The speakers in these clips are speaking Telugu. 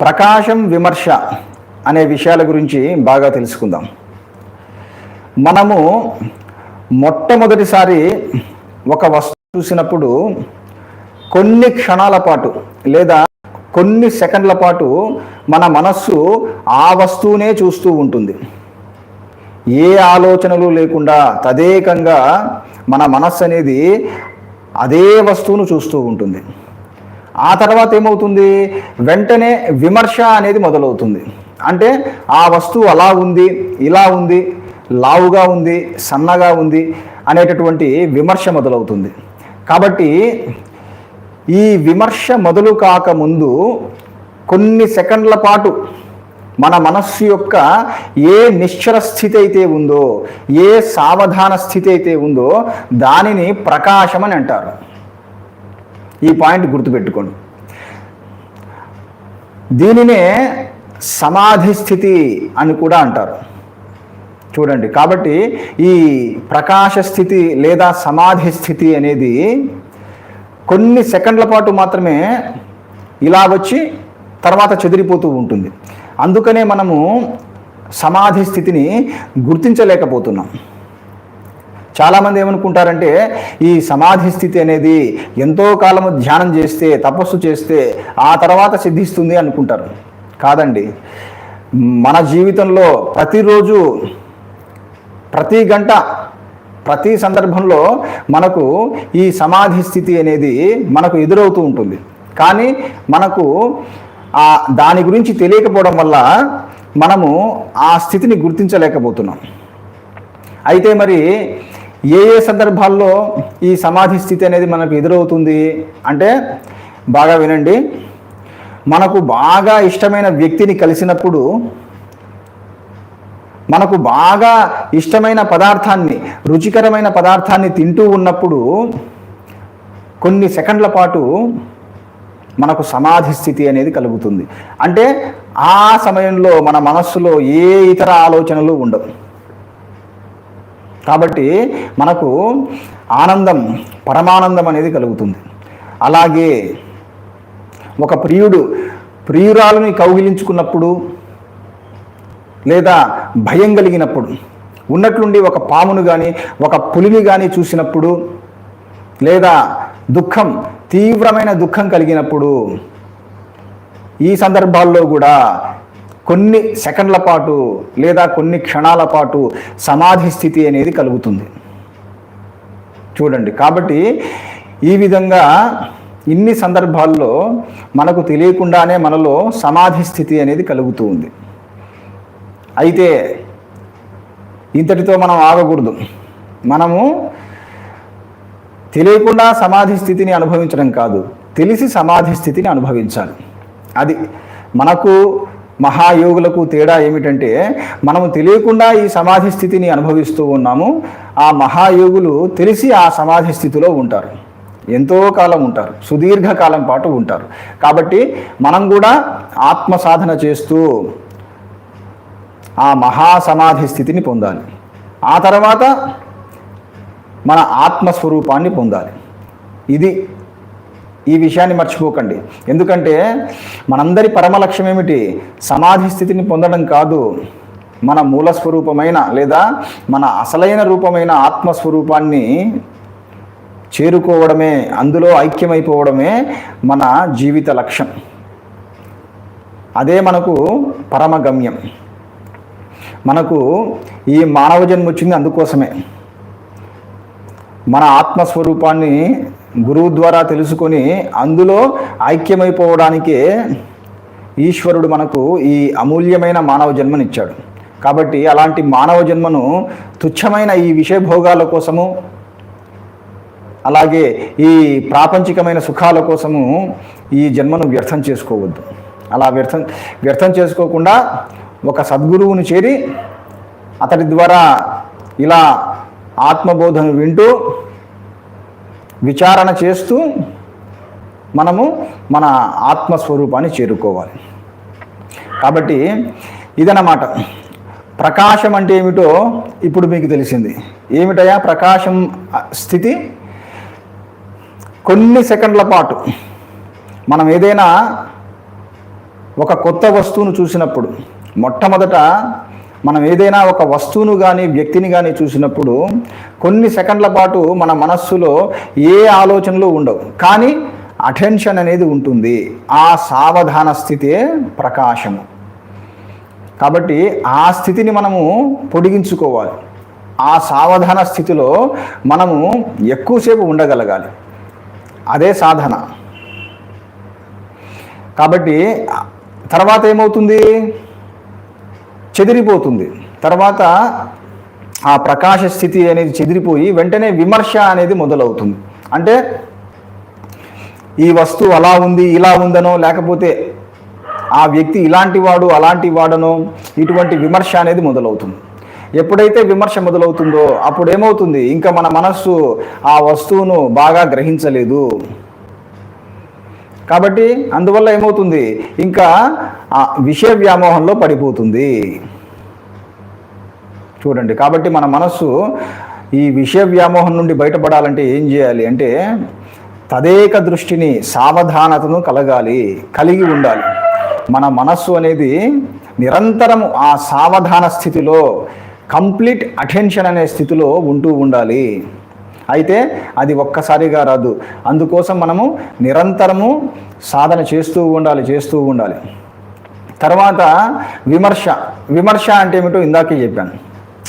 ప్రకాశం విమర్శ అనే విషయాల గురించి బాగా తెలుసుకుందాం. మనము మొట్టమొదటిసారి ఒక వస్తువు చూసినప్పుడు కొన్ని క్షణాల పాటు లేదా కొన్ని సెకండ్ల పాటు మన మనస్సు ఆ వస్తువునే చూస్తూ ఉంటుంది. ఏ ఆలోచనలు లేకుండా తదేకంగా మన మనస్సు అనేది అదే వస్తువును చూస్తూ ఉంటుంది. ఆ తర్వాత ఏమవుతుంది? వెంటనే విమర్శ అనేది మొదలవుతుంది. అంటే ఆ వస్తువు అలా ఉంది ఇలా ఉంది లావుగా ఉంది సన్నగా ఉంది అనేటటువంటి విమర్శ మొదలవుతుంది. కాబట్టి ఈ విమర్శ మొదలు కాకముందు కొన్ని సెకండ్ల పాటు మన మనస్సు యొక్క ఏ నిశ్చల స్థితి అయితే ఉందో ఏ సావధాన స్థితి అయితే ఉందో దానిని ప్రకాశం అని అంటారు. ఈ పాయింట్ గుర్తుపెట్టుకోండి. దీనినే సమాధి స్థితి అని కూడా అంటారు. చూడండి కాబట్టి ఈ ప్రకాశ స్థితి లేదా సమాధి స్థితి అనేది కొన్ని సెకండ్ల పాటు మాత్రమే ఇలా వచ్చి తర్వాత చెదిరిపోతూ ఉంటుంది. అందుకనే మనము సమాధి స్థితిని గుర్తించలేకపోతున్నాం. చాలామంది ఏమనుకుంటారంటే ఈ సమాధి స్థితి అనేది ఎంతో కాలము ధ్యానం చేస్తే తపస్సు చేస్తే ఆ తర్వాత సిద్ధిస్తుంది అనుకుంటారు. కాదండి. మన జీవితంలో ప్రతిరోజు ప్రతి గంట ప్రతి సందర్భంలో మనకు ఈ సమాధి స్థితి అనేది మనకు ఎదురవుతూ ఉంటుంది. కానీ మనకు ఆ దాని గురించి తెలియకపోవడం వల్ల మనము ఆ స్థితిని గుర్తించలేకపోతున్నాం. అయితే మరి ఏ ఏ సందర్భాల్లో ఈ సమాధి స్థితి అనేది మనకు ఎదురవుతుంది అంటే బాగా వినండి. మనకు బాగా ఇష్టమైన వ్యక్తిని కలిసినప్పుడు మనకు బాగా ఇష్టమైన పదార్థాన్ని రుచికరమైన పదార్థాన్ని తింటూ ఉన్నప్పుడు కొన్ని సెకండ్ల పాటు మనకు సమాధి స్థితి అనేది కలుగుతుంది. అంటే ఆ సమయంలో మన మనస్సులో ఏ ఇతర ఆలోచనలు ఉండవు. కాబట్టి మనకు ఆనందం పరమానందం అనేది కలుగుతుంది. అలాగే ఒక ప్రియుడు ప్రియురాలని కౌగిలించుకున్నప్పుడు లేదా భయం కలిగినప్పుడు ఉన్నట్లుండి ఒక పామును కానీ ఒక పులిని కానీ చూసినప్పుడు లేదా దుఃఖం తీవ్రమైన దుఃఖం కలిగినప్పుడు ఈ సందర్భాల్లో కూడా కొన్ని సెకండ్ల పాటు లేదా కొన్ని క్షణాల పాటు సమాధి స్థితి అనేది కలుగుతుంది. చూడండి కాబట్టి ఈ విధంగా ఇన్ని సందర్భాల్లో మనకు తెలియకుండానే మనలో సమాధి స్థితి అనేది కలుగుతూ ఉంది. అయితే ఇంతటితో మనం ఆగకూడదు. మనము తెలియకుండా సమాధి స్థితిని అనుభవించడం కాదు తెలిసి సమాధి స్థితిని అనుభవించాలి. అది మనకు మహాయోగులకు తేడా ఏమిటంటే మనము తెలియకుండా ఈ సమాధి స్థితిని అనుభవిస్తూ ఉన్నాము. ఆ మహాయోగులు తెలిసి ఆ సమాధి స్థితిలో ఉంటారు. ఎంతో కాలం ఉంటారు. సుదీర్ఘకాలం పాటు ఉంటారు. కాబట్టి మనం కూడా ఆత్మ సాధన చేస్తూ ఆ మహాసమాధి స్థితిని పొందాలి. ఆ తర్వాత మన ఆత్మస్వరూపాన్ని పొందాలి. ఇది ఈ విషయాన్ని మర్చిపోకండి. ఎందుకంటే మనందరి పరమ లక్ష్యం ఏమిటి? సమాధి స్థితిని పొందడం కాదు. మన మూల స్వరూపమైన లేదా మన అసలైన రూపమైన ఆత్మస్వరూపాన్ని చేరుకోవడమే అందులో ఐక్యమైపోవడమే మన జీవిత లక్ష్యం. అదే మనకు పరమ గమ్యం మనకు ఈ మానవ జన్మ వచ్చింది అందుకోసమే. మన ఆత్మస్వరూపాన్ని గురువు ద్వారా తెలుసుకొని అందులో ఐక్యమైపోవడానికే ఈశ్వరుడు మనకు ఈ అమూల్యమైన మానవ జన్మనిచ్చాడు. కాబట్టి అలాంటి మానవ జన్మను తుచ్చమైన ఈ విషయభోగాల కోసము అలాగే ఈ ప్రాపంచికమైన సుఖాల కోసము ఈ జన్మను వ్యర్థం చేసుకోవద్దు. అలా వ్యర్థం వ్యర్థం చేసుకోకుండా ఒక సద్గురువును చేరి అతడి ద్వారా ఇలా ఆత్మబోధను వింటూ విచారణ చేస్తూ మనము మన ఆత్మస్వరూపాన్ని చేరుకోవాలి. కాబట్టి ఇదన్నమాట. ప్రకాశం అంటే ఏమిటో ఇప్పుడు మీకు తెలిసింది. ఏమిటయా ప్రకాశం స్థితి. కొన్ని సెకండ్ల పాటు మనం ఏదైనా ఒక కొత్త వస్తువును చూసినప్పుడు మొట్టమొదట మనం ఏదైనా ఒక వస్తువును కానీ వ్యక్తిని కానీ చూసినప్పుడు కొన్ని సెకండ్ల పాటు మన మనస్సులో ఏ ఆలోచనలు ఉండవు. కానీ అటెన్షన్ అనేది ఉంటుంది. ఆ సావధాన స్థితే ప్రకాశము. కాబట్టి ఆ స్థితిని మనము పొడిగించుకోవాలి. ఆ సావధాన స్థితిలో మనము ఎక్కువసేపు ఉండగలగాలి. అదే సాధన. కాబట్టి తర్వాత ఏమవుతుంది? చెదిరిపోతుంది. తర్వాత ఆ ప్రకాశ స్థితి అనేది చెదిరిపోయి వెంటనే విమర్శ అనేది మొదలవుతుంది. అంటే ఈ వస్తువు అలా ఉంది ఇలా ఉందనో లేకపోతే ఆ వ్యక్తి ఇలాంటి వాడు అలాంటి వాడనో ఇటువంటి విమర్శ అనేది మొదలవుతుంది. ఎప్పుడైతే విమర్శ మొదలవుతుందో అప్పుడు ఏమవుతుంది ఇంకా మన మనస్సు ఆ వస్తువును బాగా గ్రహించలేదు. కాబట్టి అందువల్ల ఏమవుతుంది? ఇంకా ఆ విషయ వ్యామోహంలో పడిపోతుంది. చూడండి కాబట్టి మన మనస్సు ఈ విషయ వ్యామోహం నుండి బయటపడాలంటే ఏం చేయాలి అంటే తదేక దృష్టిని సావధానతను కలగాలి కలిగి ఉండాలి. మన మనస్సు అనేది నిరంతరం ఆ సావధాన స్థితిలో కంప్లీట్ అటెన్షన్ అనే స్థితిలో ఉంటూ ఉండాలి. అయితే అది ఒక్కసారిగా రాదు. అందుకోసం మనము నిరంతరము సాధన చేస్తూ ఉండాలి చేస్తూ ఉండాలి. తర్వాత విమర్శ. విమర్శ అంటే ఏమిటో ఇందాకే చెప్పాను.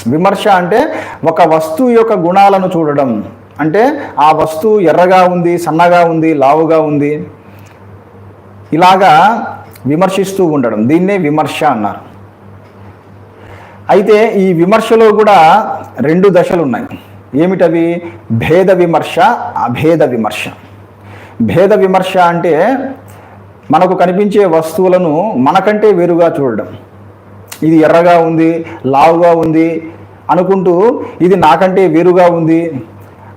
విమర్శ అంటే ఒక వస్తువు యొక్క గుణాలను చూడడం. అంటే ఆ వస్తువు ఎర్రగా ఉంది సన్నగా ఉంది లావుగా ఉంది. ఇలాగా విమర్శిస్తూ ఉండడం. దీన్నే విమర్శ అన్నారు. అయితే ఈ విమర్శలో కూడా రెండు దశలు ఉన్నాయి ఏమిటవి? భేద విమర్శ అభేద విమర్శ. భేద విమర్శ అంటే మనకు కనిపించే వస్తువులను మనకంటే వేరుగా చూడడం. ఇది ఎర్రగా ఉంది లావుగా ఉంది అనుకుంటూ ఇది నాకంటే వేరుగా ఉంది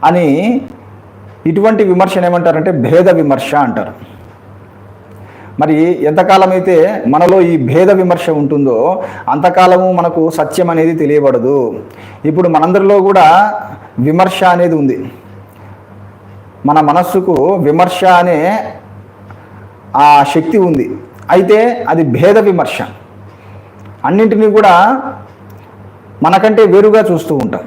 అని ఇటువంటి విమర్శను ఏమంటారంటే భేద విమర్శ అంటారు. మరి ఎంతకాలం అయితే మనలో ఈ భేద విమర్శ ఉంటుందో అంతకాలము మనకు సత్యం అనేది తెలియబడదు. ఇప్పుడు మనందరిలో కూడా విమర్శ అనేది ఉంది. మన మనస్సుకు విమర్శ అనే ఆ శక్తి ఉంది. అయితే అది భేద విమర్శ. అన్నింటినీ కూడా మనకంటే వేరుగా చూస్తూ ఉంటాం.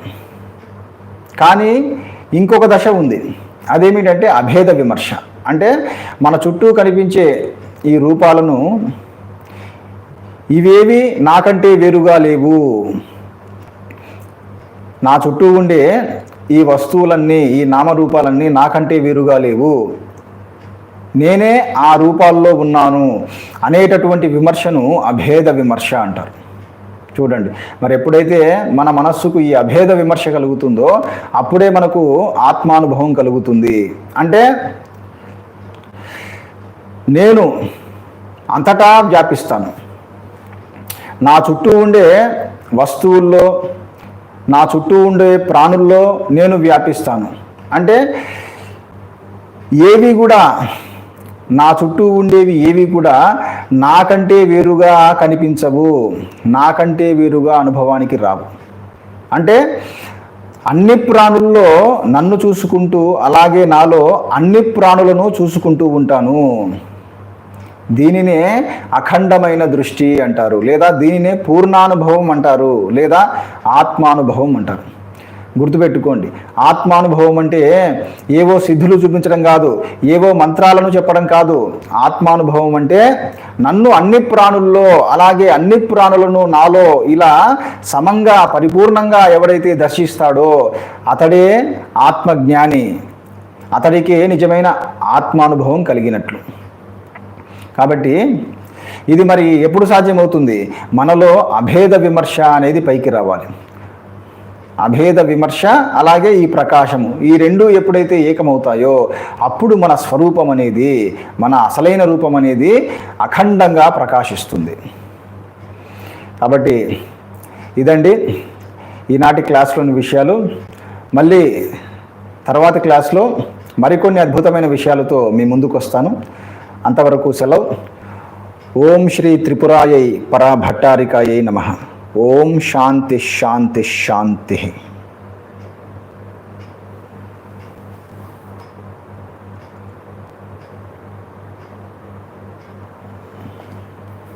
కానీ ఇంకొక దశ ఉంది. అదేమిటంటే అభేద విమర్శ. అంటే మన చుట్టూ కనిపించే ఈ రూపాలను ఇవేవి నాకంటే వేరుగా లేవు. నా చుట్టూ ఉండే ఈ వస్తువులన్నీ ఈ నామరూపాలన్నీ నాకంటే వేరుగా లేవు. నేనే ఆ రూపాల్లో ఉన్నాను అనేటటువంటి విమర్శను అభేద విమర్శ అంటారు. చూడండి మరి ఎప్పుడైతే మన మనస్సుకు ఈ అభేద విమర్శ కలుగుతుందో అప్పుడే మనకు ఆత్మానుభవం కలుగుతుంది. అంటే నేను అంతటా వ్యాపిస్తాను. నా చుట్టూ ఉండే వస్తువుల్లో నా చుట్టూ ఉండే ప్రాణుల్లో నేను వ్యాపిస్తాను. అంటే ఏవి కూడా నా చుట్టూ ఉండేవి ఏవి కూడా నాకంటే వేరుగా కనిపించవు నాకంటే వేరుగా అనుభవానికి రావు. అంటే అన్ని ప్రాణుల్లో నన్ను చూసుకుంటూ అలాగే నాలో అన్ని ప్రాణులను చూసుకుంటూ ఉంటాను. దీనినే అఖండమైన దృష్టి అంటారు లేదా దీనినే పూర్ణానుభవం అంటారు లేదా ఆత్మానుభవం అంటారు. గుర్తుపెట్టుకోండి ఆత్మానుభవం అంటే ఏవో సిద్ధులు చూపించడం కాదు ఏవో మంత్రాలను చెప్పడం కాదు. ఆత్మానుభవం అంటే నన్ను అన్ని ప్రాణుల్లో అలాగే అన్ని ప్రాణులను నాలో ఇలా సమంగా పరిపూర్ణంగా ఎవరైతే దర్శిస్తాడో అతడే ఆత్మజ్ఞాని. అతడికే నిజమైన ఆత్మానుభవం కలిగినట్లు. కాబట్టి ఇది మరి ఎప్పుడు సాధ్యమవుతుంది? మనలో అభేద విమర్శ అనేది పైకి రావాలి. అభేద విమర్శ అలాగే ఈ ప్రకాశము ఈ రెండు ఎప్పుడైతే ఏకమవుతాయో అప్పుడు మన స్వరూపం అనేది మన అసలైన రూపం అనేది అఖండంగా ప్రకాశిస్తుంది. కాబట్టి ఇదండి ఈనాటి క్లాస్లోని విషయాలు. మళ్ళీ తర్వాత క్లాస్లో మరికొన్ని అద్భుతమైన విషయాలతో మీ ముందుకు వస్తాను అంతవరకు సెలవు. ఓం శ్రీ త్రిపురాయై పరాభట్టారికాయై నమ. ఓం శాంతి శాంతి శాంతి.